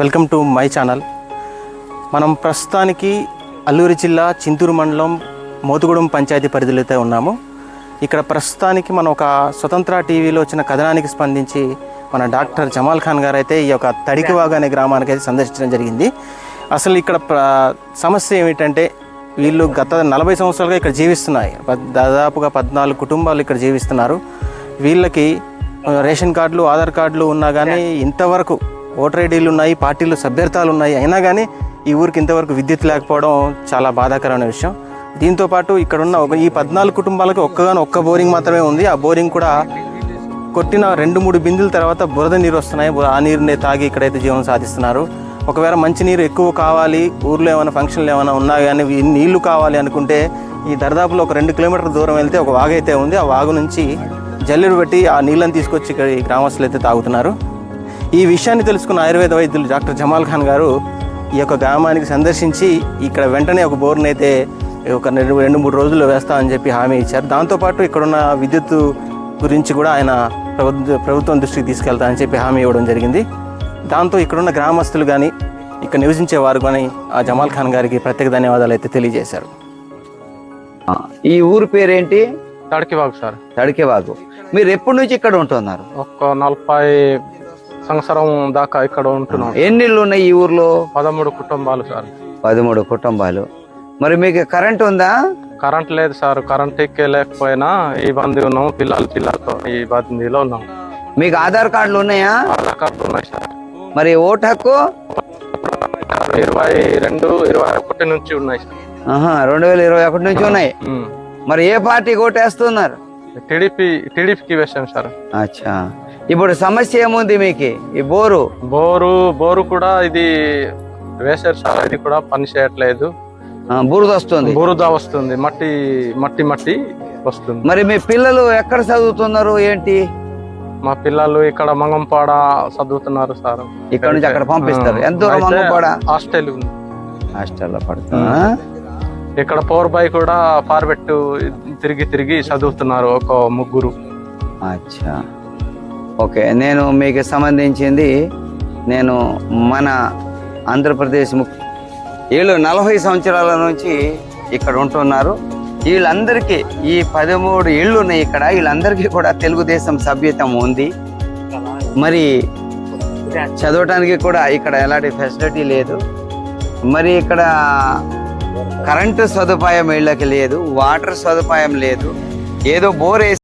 Welcome to my channel. మనం ప్రస్తుతానికి అల్లూరి జిల్లా చింతూరు మండలం మోతుగూడెం పంచాయతీ పరిధిలో అయితే ఉన్నాము. ఇక్కడ ప్రస్తుతానికి మనం ఒక స్వతంత్ర టీవీలో వచ్చిన కథనానికి స్పందించి మన డాక్టర్ జమాల్ ఖాన్ గారు అయితే ఈ యొక్క తడికివాగు అనే గ్రామానికి అయితే సందర్శించడం జరిగింది. అసలు ఇక్కడ ప్ర- సమస్య ఏమిటంటే వీళ్ళు గత నలభై సంవత్సరాలుగా ఇక్కడ జీవిస్తున్నాయి. దాదాపుగా పద్నాలుగు కుటుంబాలు ఇక్కడ జీవిస్తున్నారు. వీళ్ళకి రేషన్ కార్డులు ఆధార్ కార్డులు ఉన్నా కానీ ఇంతవరకు ఓటర్ ఐడీలు ఉన్నాయి పార్టీలు సభ్యర్థాలు ఉన్నాయి. అయినా కానీ ఈ ఊరికి ఇంతవరకు విద్యుత్ లేకపోవడం చాలా బాధాకరమైన విషయం. దీంతో పాటు ఇక్కడ ఉన్న ఒక ఈ పద్నాలుగు కుటుంబాలకు ఒక్కగాను ఒక్క బోరింగ్ మాత్రమే ఉంది. ఆ బోరింగ్ కూడా కొట్టిన రెండు మూడు బిందుల తర్వాత బురద నీరు వస్తున్నాయి. ఆ నీరుని తాగి ఇక్కడైతే జీవనం సాధిస్తున్నారు. ఒకవేళ మంచి నీరు ఎక్కువ కావాలి ఊర్లో ఏమైనా ఫంక్షన్లు ఏమైనా ఉన్నా కానీ నీళ్ళు కావాలి అనుకుంటే ఈ దరిదాపులో ఒక రెండు కిలోమీటర్ల దూరం వెళ్తే ఒక వాగు అయితే ఉంది. ఆ వాగు నుంచి జల్లెడు పెట్టి ఆ నీళ్ళని తీసుకొచ్చి ఇక్కడ ఈ గ్రామస్తులు అయితే తాగుతున్నారు. ఈ విషయాన్ని తెలుసుకున్న ఆయుర్వేద వైద్యులు డాక్టర్ జమాల్ ఖాన్ గారు ఈ యొక్క గ్రామానికి సందర్శించి ఇక్కడ వెంటనే ఒక బోర్ని అయితే ఒక రెండు రెండు మూడు రోజుల్లో వేస్తామని చెప్పి హామీ ఇచ్చారు. దాంతోపాటు ఇక్కడున్న విద్యుత్ గురించి కూడా ఆయన ప్రభుత్వ ప్రభుత్వం దృష్టికి తీసుకెళ్తానని చెప్పి హామీ ఇవ్వడం జరిగింది. దాంతో ఇక్కడున్న గ్రామస్తులు కానీ ఇక్కడ నివసించే వారు కానీ ఆ జమాల్ ఖాన్ గారికి ప్రత్యేక ధన్యవాదాలు అయితే తెలియజేశారు. ఆ, ఈ ఊరు పేరేంటి? తడికివాగు సార్. తడికేవాగు. మీరు ఎప్పటి నుంచి ఇక్కడ ఉంటున్నారు? ఒక నలభై సంవత్సరం దాకా ఇక్కడ ఉంటున్నాం. ఎన్ని ఇళ్ళు ఉన్నాయి ఈ ఊర్లో? పదమూడు కుటుంబాలు సార్. పదమూడు కుటుంబాలు. మరి మీకు కరెంట్ ఉందా? కరెంట్ లేదు సార్. కరెంట్ ఎక్కే లేకపోయినా ఇబ్బంది ఉన్నాం. పిల్లలు పిల్లలతో ఈ ఇబ్బందిలో ఉన్నాం. మీకు ఆధార్ కార్డులు ఉన్నాయా? ఆధార్ కార్డు ఉన్నాయి సార్. మరి ఓటు హక్కు? ఇరవై రెండు ఇరవై ఒకటి నుంచి ఉన్నాయి సార్. రెండు వేల ఇరవై ఒకటి నుంచి ఉన్నాయి. మరి ఏ పార్టీకి ఓటేస్తున్నారు టీడీపీ టీడీపీకి వేసాం సార్. అచ్చా. ఇప్పుడు సమస్య ఏముంది మీకు? ఈ బోరు? బోరు బోరు కూడా ఇది వేశారు సార్. ఇది కూడా పని చేయట్లేదు. ఆ, బురద వస్తుంది. బురద వస్తుంది. మట్టి మట్టి మట్టి వస్తుంది. మరి మీ పిల్లలు ఎక్కడ చదువుతున్నారు ఏంటి? మా పిల్లలు ఇక్కడ మంగంపాడ చదువుతున్నారు సార్. ఇక్కడ నుంచి అక్కడ పంపిస్తారు. ఎంత దూరం అయితే మంగపాడ? హాస్టల్ ఉంది. హాస్టల్లో పడుతున్నా ఇక్కడ పవర్ బై కూడా పార్బెట్టు తిరిగి తిరిగి చదువుతున్నారు ఒక ముగ్గురు. అచ్చా. ఓకే నేను మీకు సంబంధించింది నేను మన ఆంధ్రప్రదేశ్ వీళ్ళు నలభై సంవత్సరాల నుంచి ఇక్కడ ఉంటున్నారు. వీళ్ళందరికీ ఈ పదమూడు ఇళ్ళు ఉన్నాయి ఇక్కడ. వీళ్ళందరికీ కూడా తెలుగుదేశం సభ్యతం ఉంది. మరి చదవటానికి కూడా ఇక్కడ ఎలాంటి ఫెసిలిటీ లేదు. మరి ఇక్కడ కరెంటు సదుపాయం వీళ్ళకి లేదు వాటర్ సదుపాయం లేదు ఏదో బోర్ వేసి